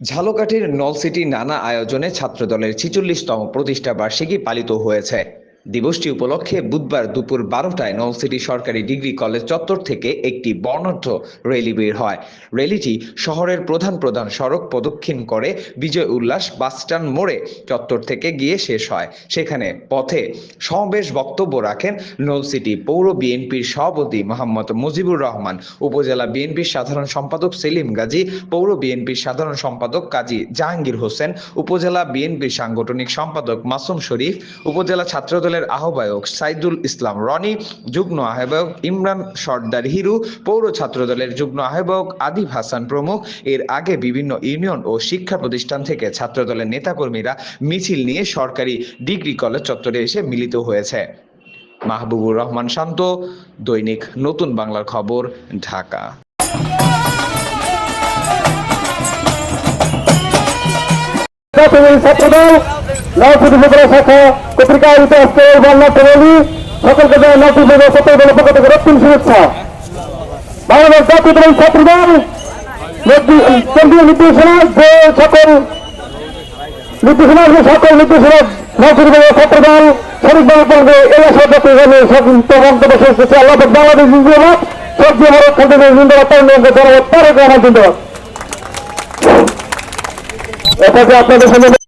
ঝালকাঠির নলসিটি নানা আয়োজনে ছাত্রদলের ছিচল্লিশতম প্রতিষ্ঠা বার্ষিকী পালিত হয়েছে। দিবসটি উপলক্ষে বুধবার দুপুর বারোটায় নলসিটি সরকারি ডিগ্রি কলেজ চত্বর থেকে একটি বর্ণাঢ্য র্যালি বের হয়। র্যালিটি শহরের প্রধান প্রধান সড়ক প্রদক্ষিণ করে বিজয় উল্লাস বাসস্ট্যান্ড মোড়ে চত্বর থেকে গিয়ে শেষ হয়। সেখানে পথে সমাবেশ বক্তব্য রাখেন নলসিটি পৌর বিএনপির সভাপতি মোহাম্মদ মুজিবুর রহমান, উপজেলা বিএনপির সাধারণ সম্পাদক সেলিম গাজী, পৌর বিএনপির সাধারণ সম্পাদক কাজী জাহাঙ্গীর হোসেন, উপজেলা বিএনপির সাংগঠনিক সম্পাদক মাসুম শরীফ, উপজেলা ছাত্রদলের আহ্বায়ক সাইদুল ইসলাম রনি, যুগ্ম আহ্বায়ক ইমরান সর্দার হিরু, পৌর ছাত্রদলের যুগ্ম আহ্বায়ক আদিব হাসান প্রমুখ। এর আগে বিভিন্ন ইউনিয়ন ও শিক্ষা প্রতিষ্ঠান থেকে ছাত্রদলের নেতাকর্মীরা মিছিল নিয়ে সরকারি ডিগ্রি কলেজ চত্বরে এসে মিলিত হয়েছে। মাহবুবুর রহমান শান্ত, দৈনিক নতুন বাংলার খবর, ঢাকা। নবপুর উপজেলা শাখা পত্রিকা আয়োজিত আজকে এই বন্যা র্যালি সকলকে জানাই নবপুর উপজেলা ছাত্রদলের পক্ষ থেকে রক্তিম শুভেচ্ছা। বাংলাদেশ জাতীয় দল ছাত্রদল নেতৃ- কেন্দ্রীয় নির্দেশনা যে সকল নির্দেশনা সকল নির্দেশনা নবপুর উপজেলা ছাত্রদল সঠিকভাবে পালবে এই আশা ব্যক্ত করে সকল বক্তব্য শেষ করছে। আল্লাহ বাংলাদেশ জিন্দাবাদ। রহমান জিন্দাবাদ। আপনাদের সামনে